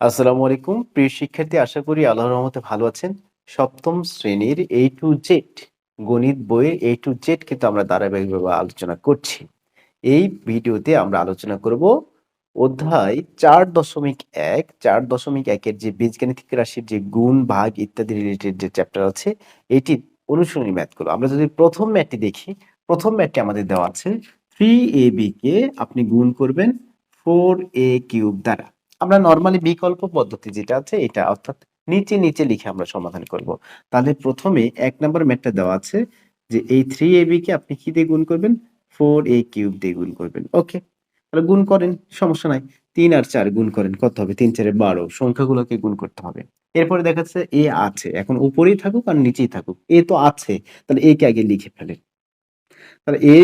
আসসালামু আলাইকুম। প্রিয় শিক্ষার্থী, আশা করি আল্লাহর রহমতে ভালো আছেন। সপ্তম শ্রেণির এ টু জেড গণিত বইয়ের এ টু জেড কিন্তু আমরা ধারাবাহিকভাবে আলোচনা করছি। এই ভিডিওতে আমরা আলোচনা করব অধ্যায় চার দশমিক এক। চার দশমিক একের যে বীজগাণিতিক রাশির যে গুণ, ভাগ ইত্যাদি রিলেটেড যে চ্যাপ্টার আছে, এটি অনুশীলনী ম্যাথগুলো আমরা যদি প্রথম ম্যাথটি দেখি, প্রথম ম্যাথটি আমাদের দেওয়া আছে থ্রি এ বি কে আপনি গুণ করবেন ফোর এ কিউব দ্বারা। আমরা নর্মালি বিকল্প পদ্ধতি যেটা আছে এটা অর্থাৎ নিচে নিচে লিখে আমরা সমাধান করব। তাহলে প্রথমে এক নম্বর ম্যাথটা দেওয়া আছে যে এই থ্রি এ কে আপনি কি দিয়ে গুণ করবেন? ফোর এ কিউব দিয়ে গুণ করবেন। ওকে তাহলে গুণ করেন, সমস্যা নাই। তিন আর চার গুণ করেন, কত হবে? তিন চারে বারো, সংখ্যাগুলোকে গুণ করতে হবে। এরপরে দেখা যাচ্ছে এ আছে, এখন উপরেই থাকুক আর নিচেই থাকুক। এ তো আছে, তাহলে এ কে আগে লিখে ফেলেন। তাহলে এ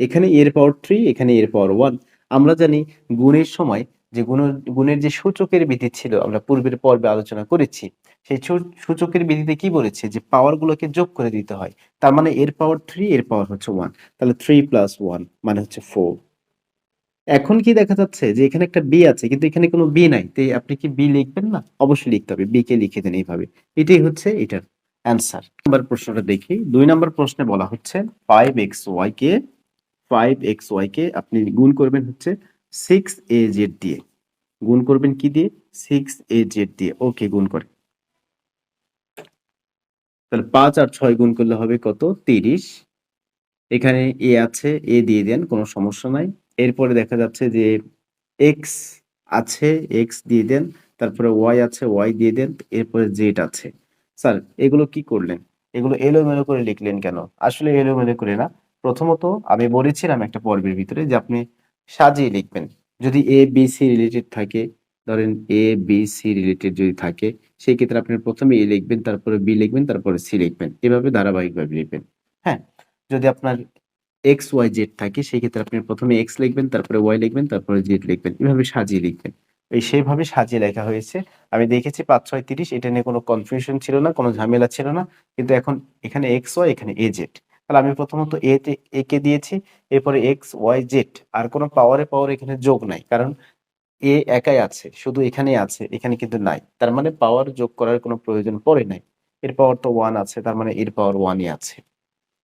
এখানে এর পাওয়ার থ্রি এখানে এর পাওয়ার ওয়ান আমরা জানি গুণের সময় যে গুণ, গুণের যে সূচকের বিধি ছিল, আমরা পূর্বের পর্বে আলোচনা করেছি, সেই সূচকের বিধিতে কি বলেছে? যে পাওয়ার গুলোকে যোগ করে দিতে হয়। তার মানে এর পাওয়ার থ্রি এর পাওয়ার হচ্ছে ওয়ান তাহলে থ্রি প্লাস ওয়ান মানে হচ্ছে ফোর এখন কি দেখা যাচ্ছে যে এখানে একটা বি আছে, কিন্তু এখানে কোনো বি নাই। তাই আপনি কি বি লিখবেন না? অবশ্যই লিখতে হবে। বি কে লিখে দেন এইভাবে। এটাই হচ্ছে এটার অ্যান্সার নাম্বার প্রশ্নটা দেখি। দুই নম্বর প্রশ্নে বলা হচ্ছে ফাইভ এক্স ওয়াই কে ফাইভ এক্স ওয়াই কে আপনি গুণ করবেন হচ্ছে সিক্স এ জেড দিয়ে গুণ করবেন কি দিয়ে? সিক্স এ জেড দিয়ে। ওকে গুণ করে। তাহলে পাঁচ আর ছয় গুণ করলে হবে কত? তিরিশ। এখানে এ আছে এ দিয়ে দেন, কোনো সমস্যা নাই। এরপরে দেখা যাচ্ছে যে এক্স আছে এক্স দিয়ে দেন, তারপরে ওয়াই আছে ওয়াই দিয়ে দেন, এরপরে জেড আছে। স্যার, এগুলো কি করলেন? এগুলো এলোমেলো করে লিখলেন কেন? আসলে এলোমেলো করে না। প্রথমত আমি বলেছিলাম একটা পর্বের ভিতরে যে আপনি সাজিয়ে লিখবেন। যদি এ বি সি রিলেটেড থাকে, ধরেন এ বি সি রিলেটেড যদি থাকে, সেই ক্ষেত্রে আপনি প্রথমে এ লিখবেন, তারপরে বি লিখবেন, তারপরে সি লিখবেন। এভাবে ধারাবাহিকভাবে লিখবেন। হ্যাঁ? যদি আপনার এক্স ওয়াই জেড থাকে, সেই ক্ষেত্রে আপনি প্রথমে এক্স লিখবেন, তারপরে ওয়াই লিখবেন, তারপরে জেড লিখবেন। এভাবে সাজিয়ে লিখবেন। এই সেইভাবে সাজিয়ে লেখা হয়েছে। আমি দেখেছি পাঁচ, ছয়, তিরিশ, এটা নিয়ে কোনো কনফিউশন ছিল না, কোনো ঝামেলা ছিল না। কিন্তু এখন এখানে এক্স ওয়াই এখানে এ জেড তাহলে আমি প্রথমত এ তে এ কে দিয়েছি, এরপরে এক্স ওয়াই জেড আর কোনো পাওয়ারে পাওয়ার এখানে যোগ নাই, কারণ এ একাই আছে, শুধু এখানে আছে, এখানে কিন্তু নাই, তার মানে পাওয়ার যোগ করার কোনো প্রয়োজন পড়ে নাই, এর পাওয়ার তো ওয়ান আছে, তার মানে এর পাওয়ার ওয়ানই আছে,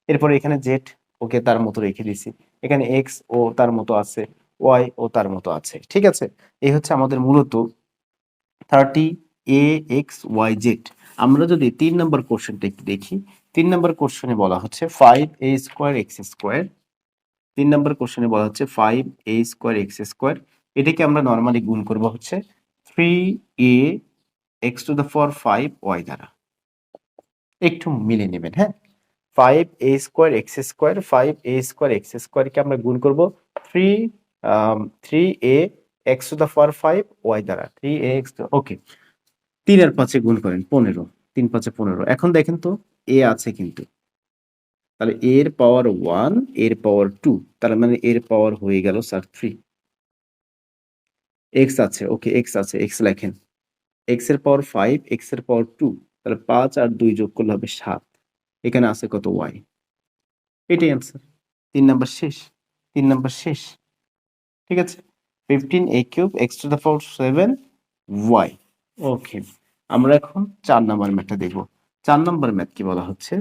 এরপরে এখানে জেড ওকে তার মতো রেখে দিছি এখানে এক্স ও তার মতো আছে ওয়াই ও তার মতো আছে, ঠিক আছে, এই হচ্ছে আমাদের মূলত thirty A X Y Z আমরা যদি তিন নম্বর কোশ্চেনটা একটু দেখি তিন নম্বর কোশ্চেনে বলা হচ্ছে five A square X square তিন নম্বর কোশ্চেনে বলা হচ্ছে five A square X square এটাকে আমরা নর্মালি গুণ করব হচ্ছে three A X to the for five Y দ্বারা। একটু মিলে নেবেন হ্যাঁ? Five A square X square five A square X স্কোয়ারকে আমরা গুণ করব three three A X to the for five Y দ্বারা। থ্রি এ এক্স ওকে তিন আর পাঁচে গুণ করেন পনেরো, তিন পাঁচে পনেরো। এখন দেখেন তো এ আছে কিন্তু। তাহলে এর পাওয়ার ওয়ানের পাওয়ার টু তার মানে এর পাওয়ার হয়ে গেল স্যার থ্রি এক্স আছে ওকে এক্স আছে এক্স লেখেন। এক্সের পাওয়ার ফাইভ এক্সের পাওয়ার টু তাহলে পাঁচ আর দুই যোগ করলে হবে সাত। এখানে আছে কত ওয়াই এটাই অ্যান্সার তিন নাম্বার শেষ তিন নাম্বার শেষ। ঠিক আছে? Fifteen A cube X to the power seven Y okay আমরা এখন চার নাম্বার ম্যাথটা দেখব। চার নম্বর ম্যাথ কি বলা হচ্ছে?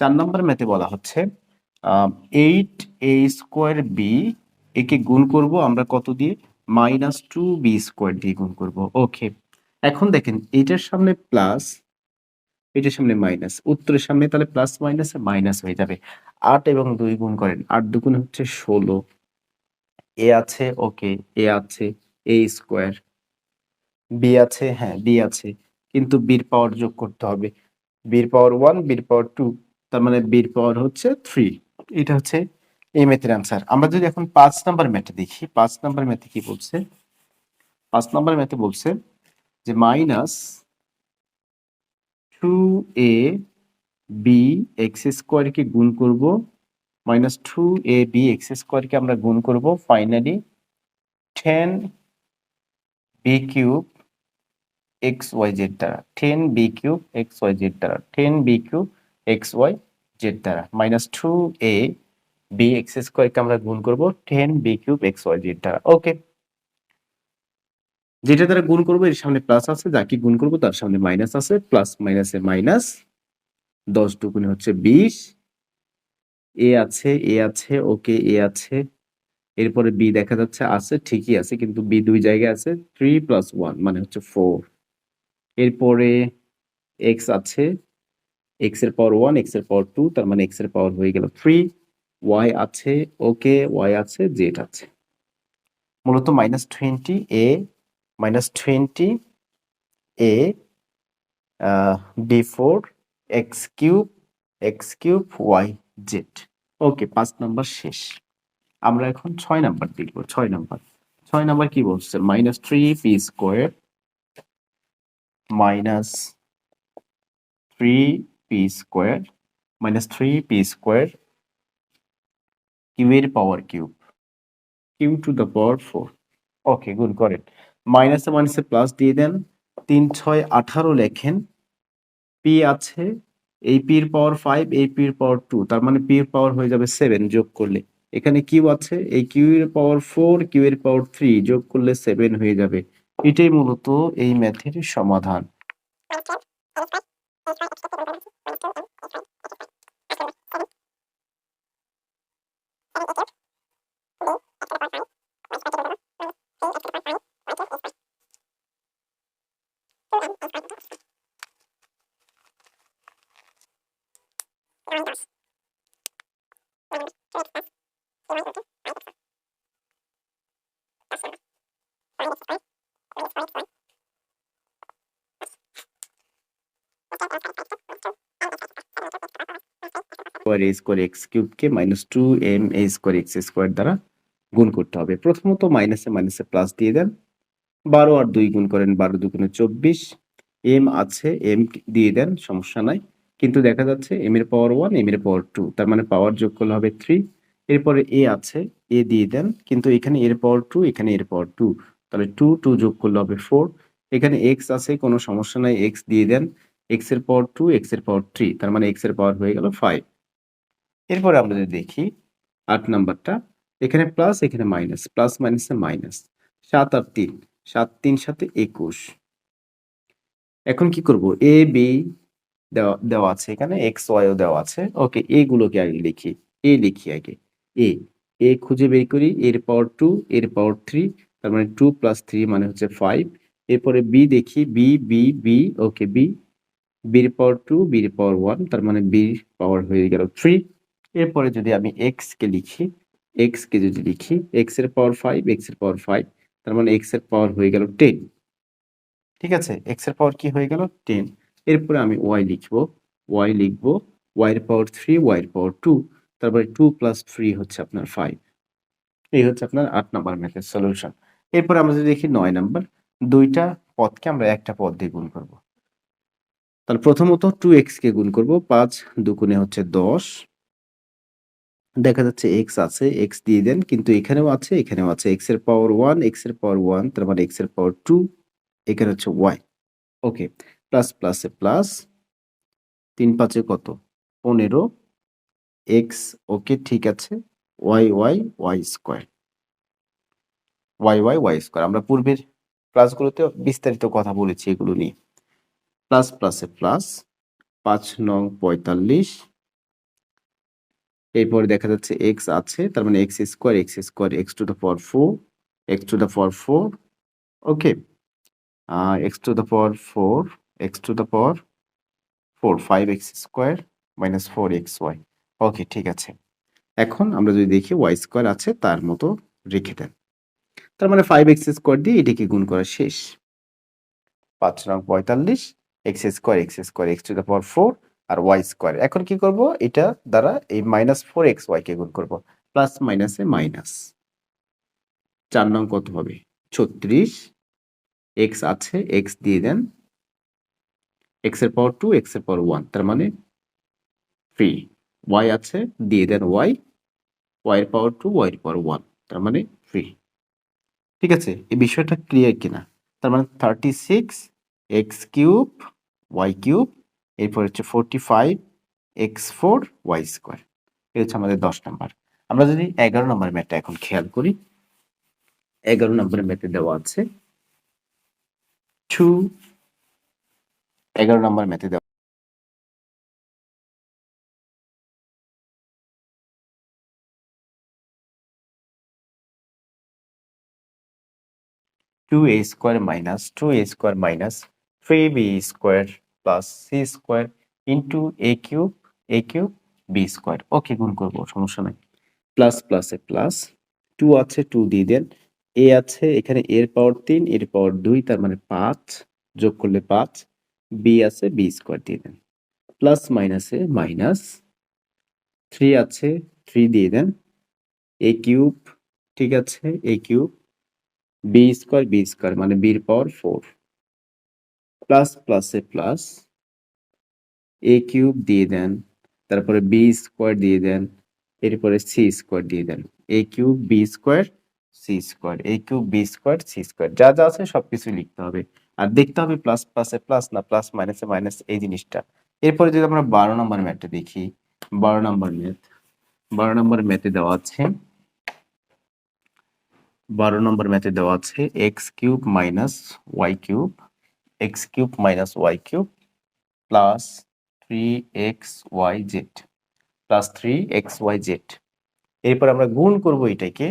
চার নম্বর ম্যাথে বলা হচ্ছে এইট এ স্কোয়ার বি একে গুণ করব আমরা কত দিয়ে? মাইনাস টু বি স্কোয়ার দিয়ে গুণ করব। ওকে এখন দেখেন এইটার সামনে প্লাস এটার সামনে মাইনাস উত্তরের সামনে তাহলে প্লাস মাইনাস মাইনাস হয়ে যাবে। আট এবং দুই গুণ করেন, আট দুগুণ হচ্ছে ষোলো। এ আছে ওকে এ আছে এ স্কোয়ার বি আছে হ্যাঁ বি আছে, কিন্তু বির পাওয়ার যোগ করতে হবে। বির পাওয়ার ওয়ান, বির পাওয়ার টু, তার মানে বির পাওয়ার হচ্ছে থ্রি। এটা হচ্ছে এই ম্যাথের অ্যান্সার আমরা যদি এখন পাঁচ নাম্বার ম্যাথে দেখি, পাঁচ নাম্বার ম্যাথে কি বলছে? পাঁচ নাম্বার ম্যাথে বলছে যে minus two A B X স্কোয়ারকে গুণ করব minus two A B X স্কোয়ারকে আমরা গুণ করব finally ten B cube X Y Z দ্বারা ten B cube X Y Z দ্বারা ten B cube X Y Z দ্বারা minus two A B X স্কোয়ারকে আমরা গুণ করব ten B cube X Y Z দ্বারা ওকে যেটা দ্বারা গুণ করব, এর সামনে প্লাস আছে, যাকে গুণ করব তার সামনে মাইনাস আছে প্লাস মাইনাসে মাইনাস দশ দুগুণে হচ্ছে বিশ এ আছে এ আছে ওকে এ আছে, এরপরে বি দেখা যাচ্ছে, আছে ঠিকই আছে, কিন্তু বি দুই জায়গায় আছে থ্রি প্লাস ওয়ান মানে হচ্ছে ফোর এরপরে এক্স আছে এক্সের পাওয়ার ওয়ান এক্সের পাওয়ার টু তার মানে এক্সের পাওয়ার হয়ে গেল থ্রি ওয়াই আছে ওকে ওয়াই আছে জেড আছে। মূলত minus twenty A minus twenty A B four X cube X cube Y Z okay পাঁচ নাম্বার শেষ। আমরা এখন ছয় নাম্বার দেখব, ছয় নাম্বার ছয় নাম্বার কি বলছে? Minus three P square minus three P square minus three P square কিউবের power cube Q to the power four okay good করেন মাইনাসে মাইনাসে প্লাস দিয়ে দেন। তিন ছয় আঠারো লেখেন। পি আছে এই পির পাওয়ার ফাইভ এই পির পাওয়ার টু তার মানে পির পাওয়ার হয়ে যাবে সেভেন যোগ করলে। এখানে কিউ আছে এই কিউ এর পাওয়ার ফোর কিউ এর পাওয়ার থ্রি যোগ করলে সেভেন হয়ে যাবে। এটাই মূলত এই ম্যাথের সমাধান square A square X কিউবকে minus two M A square X square দ্বারা গুণ করতে হবে। প্রথমত মাইনাসে মাইনাসে প্লাস দিয়ে দেন। বারো আর দুই গুণ করেন বারো দুগুণে চব্বিশ। এম আছে এম দিয়ে দেন, সমস্যা নাই। কিন্তু দেখা যাচ্ছে এম এর পাওয়ার ওয়ান এম এর পাওয়ার টু তার মানে পাওয়ার যোগ করলে হবে থ্রি এরপরে এ আছে এ দিয়ে দেন, কিন্তু এখানে এর পাওয়ার টু এখানে এর পাওয়ার টু তাহলে টু টু যোগ করলে হবে ফোর এখানে এক্স আছে, কোনো সমস্যা নাই এক্স দিয়ে দেন। এক্সের পাওয়ার টু এক্সের পাওয়ার থ্রি তার মানে এক্সের পাওয়ার হয়ে গেল ফাইভ এরপরে আমরা যদি দেখি, আট নাম্বারটা, এখানে প্লাস এখানে মাইনাস প্লাস মাইনাসে মাইনাস সাত আর তিন, সাত, তিন, সাথে একুশ। এখন কি করব? এ বি দেওয়া দেওয়া আছে এখানে এক্স ওয়াইও দেওয়া আছে। ওকে এগুলোকে আগে লিখি। এ লিখি আগে। এ এ খুঁজে বের করি, এর পাওয়ার টু এর পাওয়ার থ্রি তার মানে টু প্লাস থ্রি মানে হচ্ছে ফাইভ এরপরে বি দেখি B B B okay B বির পাওয়ার টু বির পাওয়ার ওয়ান তার মানে বির পাওয়ার হয়ে গেল থ্রি এরপরে যদি আমি এক্স কে লিখি এক্স কে যদি লিখি এক্সের পাওয়ার ফাইভ এক্সের পাওয়ার ফাইভ তার মানে এক্সের পাওয়ার হয়ে গেল টেন ঠিক আছে? এক্সের পাওয়ার কি হয়ে গেল? টেন এরপরে আমি ওয়াই লিখব ওয়াই লিখব ওয়াই এর পাওয়ার থ্রি ওয়াই এর পাওয়ার টু তারপরে টু প্লাস থ্রি হচ্ছে আপনার ফাইভ এই হচ্ছে আপনার আট নাম্বার ম্যাথের সলিউশন এরপর আমরা যদি দেখি নয় নাম্বার দুইটা পদকে আমরা একটা পদ দিয়ে গুণ করব। তাহলে প্রথমত টু এক্স কে গুণ করব, পাঁচ দুগুণে হচ্ছে দশ দেখা যাচ্ছে এক্স আছে এক্স দিয়ে দেন, কিন্তু এখানেও আছে এখানেও আছে এক্সের পাওয়ার ওয়ান এক্সের পাওয়ার ওয়ান তার মানে এক্সের পাওয়ার টু এখানে হচ্ছে ওয়াই ওকে প্লাস প্লাসে প্লাস তিন পাঁচে কত? পনেরো এক্স ওকে ঠিক আছে Y Y Y square Y Y Y square আমরা পূর্বের ক্লাসগুলোতে বিস্তারিত কথা বলেছি এগুলো নিয়ে। প্লাস প্লাসে প্লাস পাঁচ নং পঁয়তাল্লিশ এরপরে দেখা যাচ্ছে এক্স আছে, তার মানে X square X square X to the power four X to the power four okay X to the power four X to the power four five X square minus four X Y okay ঠিক আছে. এখন আমরা যদি দেখি Y square আছে, তার মতো রেখে দেন। তার মানে ফাইভ এক্স স্কোয়ার দিয়ে এটাকে গুণ করা শেষ। পাঁচ নং পঁয়তাল্লিশ X square X square X to the power four R Y square এখন কি করব? এটা দ্বারা এই মাইনাস ফোর এক্স ওয়াই কে গুণ করব। প্লাস মাইনাসে মাইনাস চার নং কত হবে? ছত্রিশ। এক্স আছে এক্স দিয়ে দেন। এক্সের পাওয়ার টু এক্সের পাওয়ার ওয়ান তার মানে থ্রি ওয়াই আছে, দিয়ে দেন ওয়াই ওয়াই এর পাওয়ার টু ওয়াই এর পাওয়ার ওয়ান তার মানে থ্রি ঠিক আছে? এই বিষয়টা ক্লিয়ার কিনা? তার মানে thirty six X cube Y cube এরপর হচ্ছে forty five X four Y square এটা হচ্ছে আমাদের দশ নম্বর। আমরা যদি এগারো নম্বর ম্যাথটা এখন খেয়াল করি, এগারো নম্বরের ম্যাথে দেওয়া আছে টু এগারো নম্বর ম্যাথে দেওয়া two A square minus two A square minus three B square plus C square into A cube A cube B square okay গুণ করব, সমস্যা নাই। প্লাস প্লাসে প্লাস টু আছে টু দিয়ে দেন। এ আছে, এখানে এর পাওয়ার তিন এর পাওয়ার দুই, তার মানে পাঁচ, যোগ করলে পাঁচ। বি আছে বি স্কোয়ার দিয়ে দেন। প্লাস মাইনাসে মাইনাস থ্রি আছে থ্রি দিয়ে দেন। এ কিউব ঠিক আছে A cube B square B square মানে বির পাওয়ার ফোর প্লাস প্লাসে প্লাস এ কিউব দিয়ে দেন, তারপরে বি স্কোয়ার দিয়ে দেন, এরপরে সি স্কোয়ার দিয়ে দেন A cube B square C square A cube B square C square যা যা আছে সবকিছু লিখতে হবে, আর দেখতে হবে প্লাস প্লাসে প্লাস না প্লাস মাইনাসে মাইনাস এই জিনিসটা, এরপরে যদি আমরা বারো নম্বর ম্যাথটা দেখি, বারো নম্বর ম্যাথ বারো নম্বর ম্যাথে দেওয়া আছে, বারো নম্বর ম্যাথে দেওয়া আছে X cube minus Y cube X cube minus Y cube plus three X Y Z plus three X Y Z এরপর আমরা গুণ করব এটাকে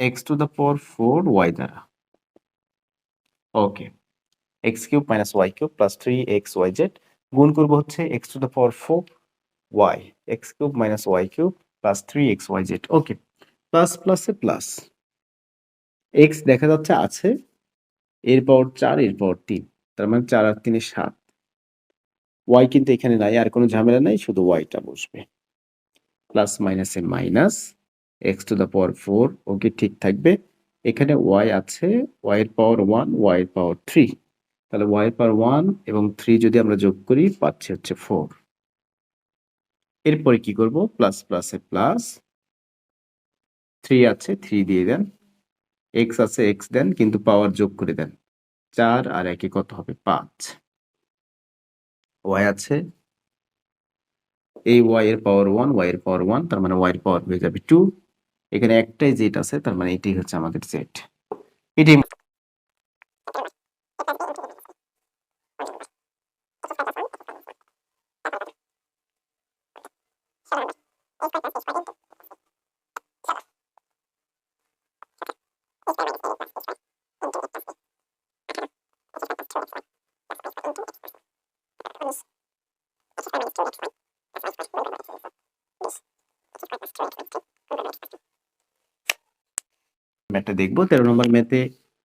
X to the power four Y দ্বারা। Okay X cube minus Y cube plus three X Y Z গুণ করব হচ্ছে X to the power four Y X cube minus Y cube plus three X Y Z okay plus প্লাসে plus x দেখা যাচ্ছে আছে এর পাওয়ার চার এর পাওয়ার তিন। তার মানে চার আর তিনে সাত। ওয়াই কিন্তু এখানে নাই, আর কোনো ঝামেলা নাই, শুধু ওয়াইটা বসবে। প্লাস মাইনাসে minus X to the power four okay ঠিক থাকবে। এখানে ওয়াই আছে ওয়াই এর পাওয়ার ওয়ান ওয়াই এর পাওয়ার থ্রি তাহলে ওয়াই এর পাওয়ার ওয়ান এবং থ্রি যদি আমরা যোগ করি, পাচ্ছি হচ্ছে ফোর এরপরে কি করব? প্লাস প্লাসে প্লাস থ্রি আছে থ্রি দিয়ে দেন। এক্স আছে এক্স দেন, কিন্তু পাওয়ার যোগ করে দেন। চার আর একে কত হবে? পাঁচ। ওয়াই আছে। এই ওয়াই এর পাওয়ার ওয়ান ওয়াই এর পাওয়ার ওয়ান তার মানে ওয়াই এর পাওয়ার হয়ে যাবে টু এখানে একটাই জেড আছে, তার মানে এটাই হচ্ছে আমাদের জেড এটাই ম্যাথটা দেখব। তেরো নম্বর ম্যাথে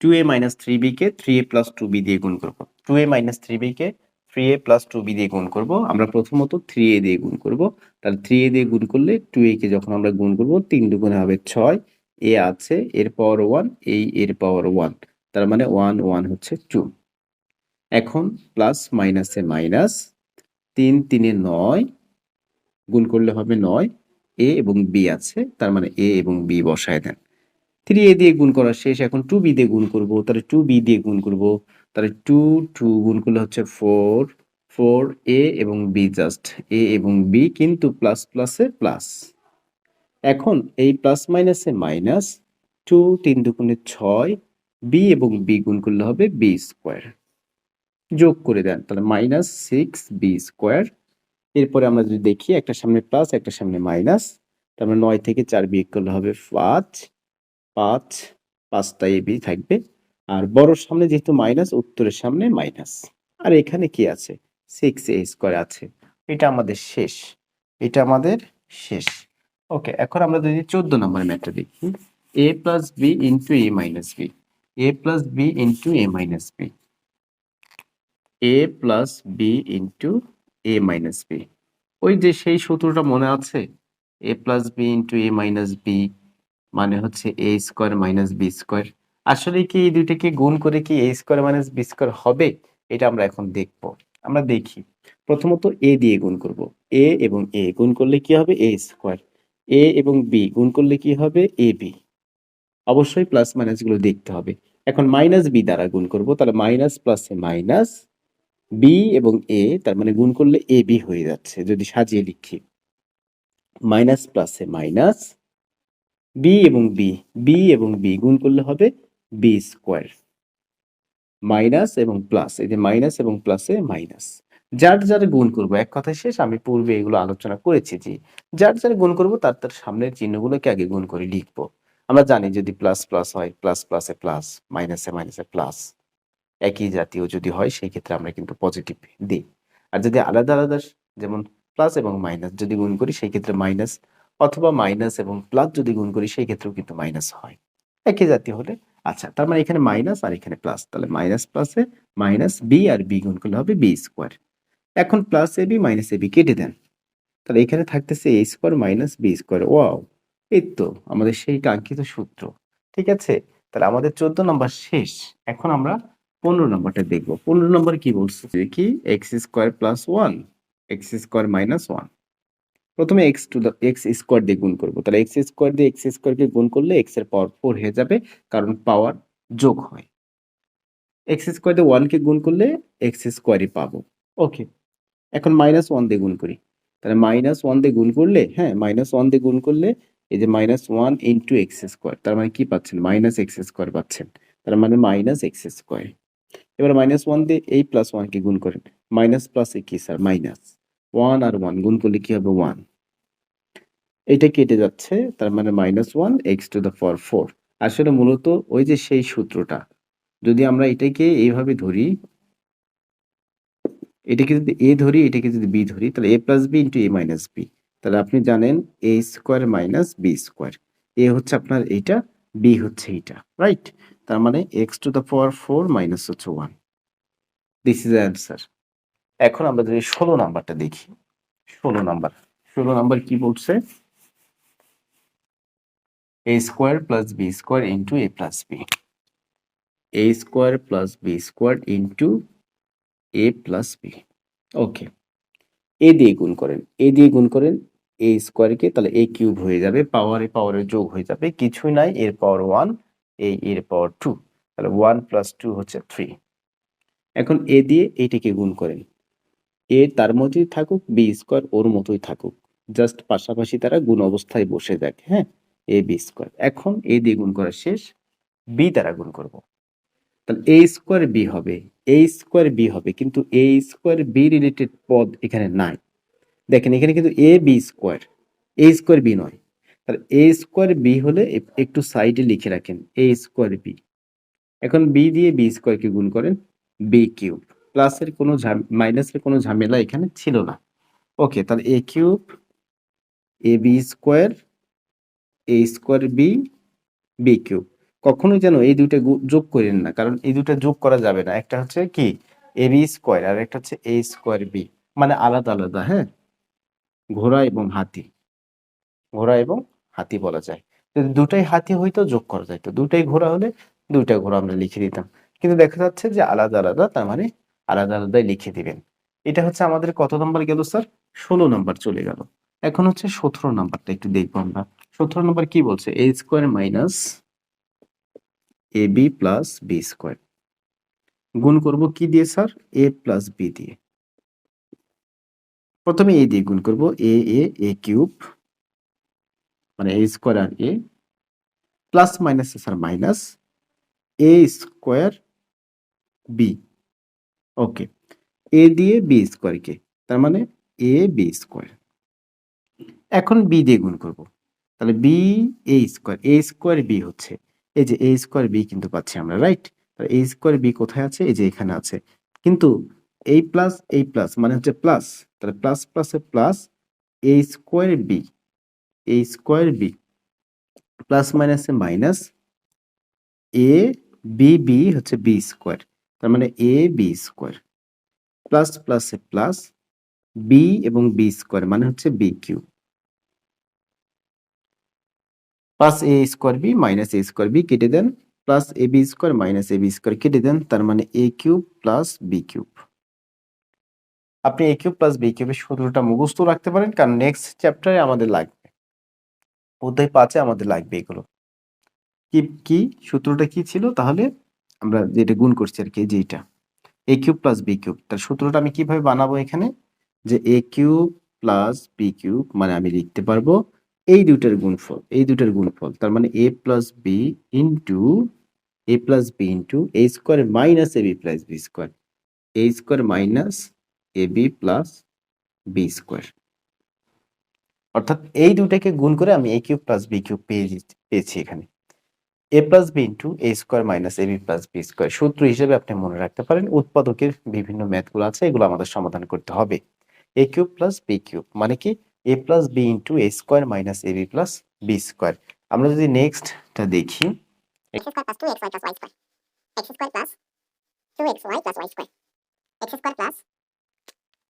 two A minus three B K three A plus two B দিয়ে গুণ করব। Two A minus three B K three A plus two B দিয়ে গুণ করব। আমরা প্রথমত থ্রি এ দিয়ে গুণ করব। তাহলে থ্রি এ দিয়ে গুণ করলে টু এ কে যখন আমরা গুণ করব, তিন দুগুণে হবে ছয়। এ আছে, এর পাওয়ার ওয়ান এই এর পাওয়ার ওয়ান তার মানে ওয়ান ওয়ান হচ্ছে টু এখন প্লাস মাইনাসে মাইনাস তিন, তিনে নয়, গুণ করলে হবে নয়। এ এবং বি আছে, তার মানে এ এবং বি বসায় দেন। থ্রি এ দিয়ে গুণ করা শেষ, এখন টু বি দিয়ে গুণ করব, তাহলে টু বি দিয়ে গুণ করব, তাহলে টু টু গুণ করলে হচ্ছে ফোর ফোর এ এবং বি জাস্ট এ এবং বি কিন্তু প্লাস প্লাসে প্লাস এখন এই প্লাস মাইনাসে মাইনাস টু তিন দুগুণে ছয় বি এবং বি গুণ করলে হবে বি স্কোয়ার যোগ করে দেন, তাহলে মাইনাস সিক্স বি স্কোয়ার এরপরে আমরা যদি দেখি, একটা সামনে প্লাস একটা সামনে মাইনাস তার মানে নয় থেকে চার বিয়োগ করলে হবে পাঁচ। পাঁচ, পাঁচটা এ বি থাকবে। আর বড়র সামনে যেহেতু মাইনাস, উত্তরের সামনে মাইনাস। আর এখানে কি আছে? সিক্স এ স্কোয়ার আছে। এটা আমাদের শেষ। এটা আমাদের শেষ। ওকে, এখন আমরা যদি চোদ্দ নম্বর ম্যাথটা দেখি। A plus B into A minus B A plus B into A minus B A plus B into A minus B ওই যে সেই সূত্রটা মনে আছে? A plus B into A minus B মানে হচ্ছে A square minus B square আসলে কি এই দুইটাকে গুণ করে কি A square minus B square হবে? এটা আমরা এখন দেখব। আমরা দেখি। প্রথমত এ দিয়ে গুণ করব। এ এবং এ গুণ করলে কি হবে? এ স্কোয়ার এ এবং বি গুণ করলে কি হবে? এ বি অবশ্যই প্লাস মাইনাসগুলো দেখতে হবে। এখন মাইনাস বি দ্বারা গুণ করব। তাহলে মাইনাস প্লাসে মাইনাস বি এবং এ তার মানে গুণ করলে এ বি হয়ে যাচ্ছে। যদি সাজিয়ে লিখি। মাইনাস প্লাসে মাইনাস বি এবং বি বি এবং বি গুণ করলে হবে বি স্কোয়ার মাইনাস এবং প্লাস এই যে মাইনাস এবং প্লাসে মাইনাস যার যার গুণ করব, এক কথায় শেষ, আমি পূর্বে এগুলো আলোচনা করেছি যে যার যার গুণ করব, তার তার সামনের চিহ্নগুলোকে আগে গুণ করে লিখব। আমরা জানি যদি প্লাস প্লাস হয় প্লাস প্লাসে প্লাস মাইনাসে মাইনাসে প্লাস একই জাতীয় যদি হয়, সেই ক্ষেত্রে আমরা কিন্তু পজিটিভ দিই। আর যদি আলাদা আলাদা, যেমন প্লাস এবং মাইনাস যদি গুণ করি, সেই ক্ষেত্রে মাইনাস অথবা মাইনাস এবং প্লাস যদি গুণ করি সেই ক্ষেত্রেও কিন্তু মাইনাস হয়। একই জাতীয় হলে আচ্ছা তার মানে এখানে মাইনাস আর এখানে প্লাস তাহলে মাইনাস প্লাসে মাইনাস বি আর বি গুণ করলে হবে বি স্কোয়ার এখন plus A B minus A B কেটে দেন। তাহলে এখানে থাকতেছে A square minus B square wow এই তো আমাদের সেই কাঙ্ক্ষিত সূত্র, ঠিক আছে? তাহলে আমাদের চোদ্দ নম্বর শেষ। এখন আমরা পনেরো নম্বরটা দেখব। পনেরো নম্বর কি বলছে? কি? X square plus one X square minus one প্রথমে X to the X square দিয়ে গুণ করব। তাহলে এক্স স্কোয়ার দিয়ে এক্স স্কোয়ারকে গুণ করলে এক্সের পাওয়ার ফোর হয়ে যাবে, কারণ পাওয়ার যোগ হয়। এক্স স্কোয়ার দিয়ে ওয়ানকে গুণ করলে এক্স স্কোয়ারই পাবো। ওকে এখন মাইনাস ওয়ান দিয়ে গুণ করি। তাহলে মাইনাস ওয়ান দিয়ে গুণ করলে হ্যাঁ মাইনাস ওয়ান দিয়ে গুণ করলে এই যে minus one into X square তার মানে কি পাচ্ছেন? মাইনাস এক্স স্কোয়ার পাচ্ছেন। তার মানে মাইনাস এক্স স্কোয়ার এবার মাইনাস ওয়ান দিয়ে এই প্লাস ওয়ানকে গুণ করেন। মাইনাস প্লাসে কি স্যার মাইনাস ওয়ান আর ওয়ান গুণ করলে কি হবে ওয়ান এটা কেটে যাচ্ছে, তার মানে minus one X to the for four আসলে মূলত ওই যে সেই সূত্রটা, যদি আমরা এটাকে এইভাবে ধরি, এটাকে যদি এ ধরি, এটাকে যদি বি ধরি, তাহলে A plus B into A minus B তাহলে আপনি জানেন A square minus B square A হচ্ছে আপনার এইটা বি হচ্ছে এইটা রাইট তার মানে X to the power four minus হচ্ছে ওয়ান দিস ইজ অ্যান্সার এখন আমরা যদি ষোলো নাম্বারটা দেখি, ষোলো নাম্বার ষোলো নাম্বার কি বলছে? A square plus B square into A plus B A square plus B square into A plus B okay A দিয়ে গুণ করেন। এ দিয়ে গুণ করেন এ স্কোয়ারকে তাহলে এ কিউব হয়ে যাবে পাওয়ারে পাওয়ারের যোগ হয়ে যাবে। কিছুই নাই, এর পাওয়ার ওয়ান এ এর পাওয়ার টু তাহলে ওয়ান প্লাস টু হচ্ছে থ্রি এখন এ দিয়ে এইটিকে গুণ করেন। এ তার মতোই থাকুক, বি স্কোয়ার ওর মতোই থাকুক। জাস্ট পাশাপাশি তারা গুণ অবস্থায় বসে যাক হ্যাঁ? A, B square. এখন এ দিয়ে গুণ করা শেষ, বি দ্বারা গুণ করব। তাহলে এ স্কোয়ার বি হবে, এ স্কোয়ার বি হবে, কিন্তু এ স্কোয়ার বি রিলেটেড পদ এখানে নাই। দেখেন, এখানে কিন্তু A, B square, A square B নয়। তাহলে এ স্কোয়ার বি হলে একটু সাইডে লিখে রাখেন, এ স্কোয়ার বি। এখন বি দিয়ে বি স্কোয়ারকে গুণ করেন, বি কিউব। প্লাসের কোনো মাইনাসের কোনো ঝামেলা এখানে ছিল না। ওকে তাহলে A cube A B square A square B B cube কখনোই যেন এই দুইটা যোগ করেন না, কারণ এই দুইটা যোগ করা যাবে না। একটা হচ্ছে কি? এ বি স্কোয়ার আর একটা হচ্ছে এ স্কোয়ার বি মানে আলাদা আলাদা হ্যাঁ? ঘোড়া এবং হাতি। ঘোড়া এবং হাতি বলা যায়। যদি দুটাই হাতি হইতো, যোগ করা যাইতো। দুটাই ঘোড়া হলে দুইটা ঘোড়া আমরা লিখে দিতাম। কিন্তু দেখা যাচ্ছে যে আলাদা আলাদা, তার মানে আলাদা আলাদাই লিখে দিবেন। এটা হচ্ছে আমাদের কত নাম্বার গেল, স্যার? ষোলো নাম্বার চলে গেল। এখন হচ্ছে সতেরো নাম্বারটা একটু দেখব আমরা। সতেরো নাম্বার কি বলছে? A square minus A B plus B square গুণ করব কি দিয়ে, স্যার? এ প্লাস বি দিয়ে। প্রথমে এ দিয়ে গুণ করব। এ এ এ কিউব মানে A square R A plus minus sir minus A square B okay A দিয়ে বি স্কোয়ারকে তার মানে এ বি স্কোয়ার এখন বি দিয়ে গুণ করব। তাহলে B A square A square B হচ্ছে। এই যে এ স্কোয়ার বি কিন্তু পাচ্ছি আমরা রাইট তাহলে এ স্কোয়ার বি কোথায় আছে? এই যে এখানে আছে। কিন্তু এই প্লাস এই প্লাস মানে হচ্ছে প্লাস তাহলে প্লাস প্লাসে plus A square B A square B plus মাইনাসে মাইনাস এ বি বি হচ্ছে বি স্কোয়ার তার মানে এ বি স্কোয়ার প্লাস প্লাসে প্লাস বি এবং বি স্কোয়ার মানে হচ্ছে B Q plus A square B minus A square B কেটে দেন। Plus A B square minus A B square কেটে দেন, তার মানে A cube plus B cube আপনি এ কিউব প্লাস বি কিউবের সূত্রটা মুখস্থ রাখতে পারেন, কারণ নেক্সট চ্যাপ্টারে আমাদের লাগবে। অধ্যায় পাঁচে আমাদের লাগবে এগুলো। কি কি? সূত্রটা কি ছিল? তাহলে আমরা যেটা গুণ করছি আর কি যে এটা A cube plus B cube তার সূত্রটা আমি কীভাবে বানাবো এখানে? যে A cube plus B cube মানে আমি লিখতে পারব এই দুইটার গুণফল, এই দুইটার গুণফল। তার মানে A plus B into A plus B into A square minus A B plus B square A square minus A B plus B square অর্থাৎ এই দুটাকে গুণ করে আমি A cube plus B cube পেয়ে পেয়েছি এখানে। A plus B into A square minus A B plus B square সূত্র হিসেবে আপনি মনে রাখতে পারেন উৎপাদকের বিভিন্ন ম্যাথগুলো আছে, এগুলো আমাদের সমাধান করতে হবে। A cube plus B cube মানে কি? A plus B into A square minus A B plus B square আমরা যদি নেক্সটটা দেখি। X square plus 2xy plus y square. x square plus 2xy plus y square. x square plus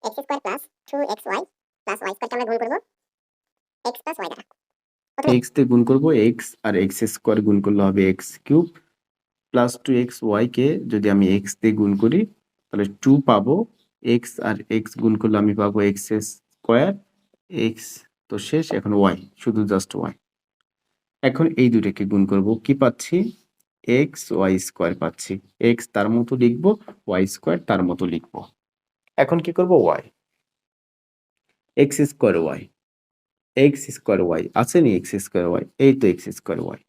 x square plus 2xy plus y square কে আমরা গুণ করব? X plus y দ্বারা x দিয়ে গুণ করব এক্স আর এক্স স্কোয়ার গুণ করলে হবে x cube plus two x y কে যদি আমি এক্স দিয়ে গুণ করি, তাহলে টু পাবো। এক্স আর এক্স গুণ করলে আমি পাবো এক্স স্কোয়ার এক্স তো শেষ, এখন ওয়াই শুধু জাস্ট ওয়াই এখন এই দুটোকে গুণ করব, কি পাচ্ছি? এক্স ওয়াই স্কোয়ার পাচ্ছি। এক্স তার মতো লিখব ওয়াই স্কোয়ার তার মতো লিখব। এখন কি করব? Y x square y x square y আছে নি এক্স স্কোয়ার ওয়াই এই তো x square y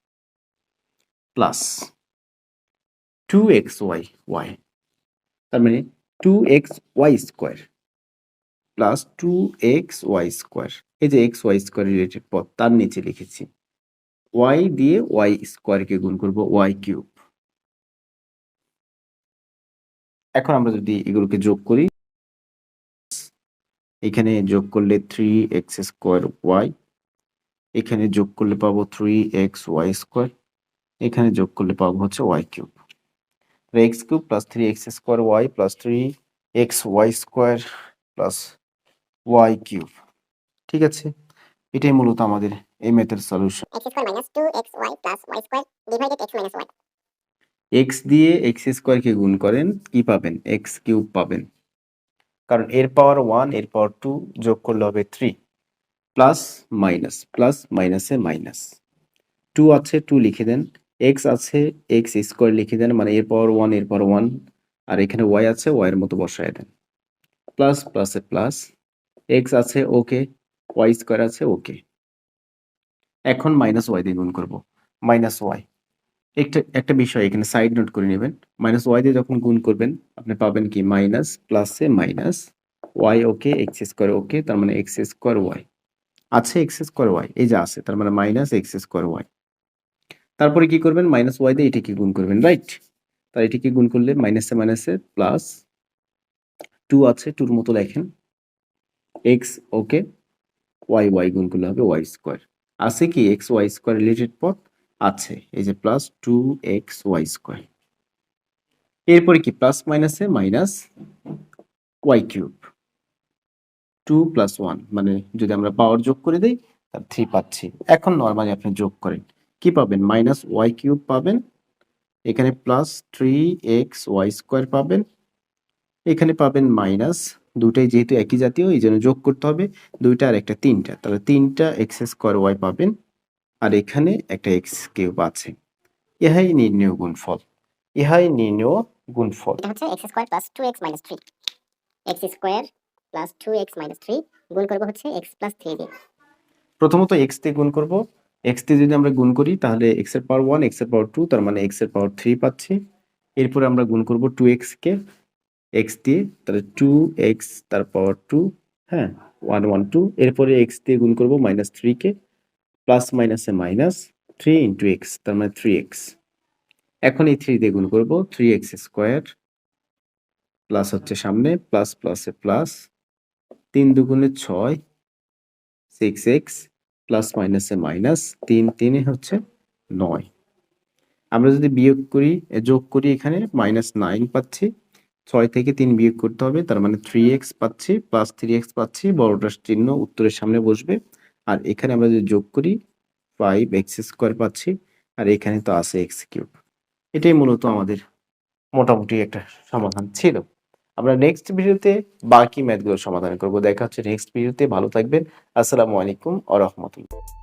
plus two x y y তার মানে two x y square plus two x y square এই যে এক্স ওয়াই স্কোয়ার রিলেটেড পদ, তার নিচে লিখেছি ওয়াই দিয়ে ওয়াই স্কোয়ারকে গুণ করব ওয়াই কিউব এখন আমরা যদি এগুলোকে যোগ করি এখানে যোগ করলে থ্রি এক্স স্কোয়ার ওয়াই এখানে যোগ করলে পাবো থ্রি এক্স ওয়াই স্কোয়ার এখানে যোগ করলে পাবো হচ্ছে y cube x cube plus three x square y plus three x y square plus y cube ঠিক আছে? এটাই মূলত আমাদের এই ম্যাথের solution x square minus 2xy plus y square divided x minus y x দিয়ে এক্স স্কোয়ারকে গুণ করেন কি পাবেন? এক্স কিউব পাবেন। কারণ এর পাওয়ার ওয়ান, এর পাওয়ার টু যোগ করলে হবে থ্রি। প্লাস মাইনাস, প্লাস মাইনাসে মাইনাস। টু আছে, টু লিখে দেন। এক্স আছে, এক্স স্কোয়ার লিখে দেন মানে এর পাওয়ার ওয়ান, এর পাওয়ার ওয়ান। আর এখানে ওয়াই আছে, ওয়াইয়ের মতো বসায় দেন। প্লাস, প্লাসে প্লাস। এক্স আছে, ওকে। ওয়াই স্কোয়ার আছে, ওকে। এখন মাইনাস ওয়াই দিয়ে গুণ করব। Minus y. একটা একটা বিষয় এখানে সাইড নোট করে নেবেন। মাইনাস ওয়াই দিয়ে যখন গুণ করবেন, আপনি পাবেন কি? মাইনাস প্লাসে minus y okay x square okay তার মানে এক্স স্কোয়ার ওয়াই আছে এক্স স্কোয়ার ওয়াই এই যে আছে, তার মানে মাইনাস এক্স স্কোয়ার ওয়াই তারপরে কি করবেন? মাইনাস ওয়াই দিয়ে এটাকে গুণ করবেন রাইট তার এটাকে গুণ করলে মাইনাসে মাইনাসে প্লাস টু আছে টুর মতো লেখেন। এক্স ওকে ওয়াই ওয়াই গুণ করলে হবে ওয়াই স্কোয়ার আছে কি? এক্স ওয়াই স্কোয়ার রিলেটেড পথ? আছে। এই যে plus two x y square এরপরে কি? প্লাস মাইনাসে minus y cube two plus one মানে যদি আমরা পাওয়ার যোগ করে দিই তার থ্রি পাচ্ছি। এখন নর্মালি আপনি যোগ করেন। কি পাবেন? মাইনাস ওয়াই কিউব পাবেন। এখানে plus three x y square পাবেন। এখানে পাবেন মাইনাস দুটাই যেহেতু একই জাতীয় এই জন্য যোগ করতে হবে। দুইটা আর একটা তিনটা। তাহলে তিনটা এক্স স্কোয়ার ওয়াই পাবেন। আর এখানে একটা এক্স কিউব আছে। ইহাই নির্ণয় গুণফল। ইহাই নির্ণয় গুণফল। হচ্ছে x square plus 2x minus 3 x square plus 2x minus 3 গুণ করব হচ্ছে x plus 3 দিয়ে। প্রথমত এক্স দিয়ে গুণ করব। এক্স দিয়ে যদি আমরা গুণ করি তাহলে এক্সের পাওয়ার ওয়ান এক্সের পাওয়ার টু তার মানে এক্সের পাওয়ার থ্রি পাচ্ছি। এরপরে আমরা গুণ করব টু এক্স কে। এক্স দিয়ে তাহলে টু এক্স তার পাওয়ার টু হ্যাঁ ওয়ান ওয়ান টু এরপরে এক্স দিয়ে গুণ করব মাইনাস থ্রি কে। প্লাস মাইনাসে মাইনাস থ্রি ইন্টু এক্স তার মানে থ্রি এক্স এখন এই থ্রি দিয়ে করব থ্রি এক্স স্কোয়ার প্লাস হচ্ছে সামনে প্লাস প্লাসে প্লাস তিন দুগুণে ছয় সিক্স এক্স প্লাস মাইনাসে মাইনাস তিন তিনে হচ্ছে নয়। আমরা যদি বিয়োগ করি যোগ করি এখানে মাইনাস নাইন পাচ্ছি, ছয় থেকে তিন বিয়োগ করতে হবে, তার মানে থ্রি এক্স পাচ্ছি প্লাস থ্রি এক্স পাচ্ছি, বড়টার চিহ্ন উত্তরের সামনে বসবে। আর এখানে আমরা যদি যোগ করি ফাইভ এক্স স্কোয়ার পাচ্ছি, আর এখানে তো আছে এক্স কিউব এটাই মূলত আমাদের মোটামুটি একটা সমাধান ছিল। আমরা নেক্সট ভিডিওতে বাকি ম্যাথগুলোর সমাধান করব। দেখা হচ্ছে নেক্সট ভিডিওতে। ভালো থাকবেন। আসসালামু আলাইকুম আ রহমতুল্লাহ।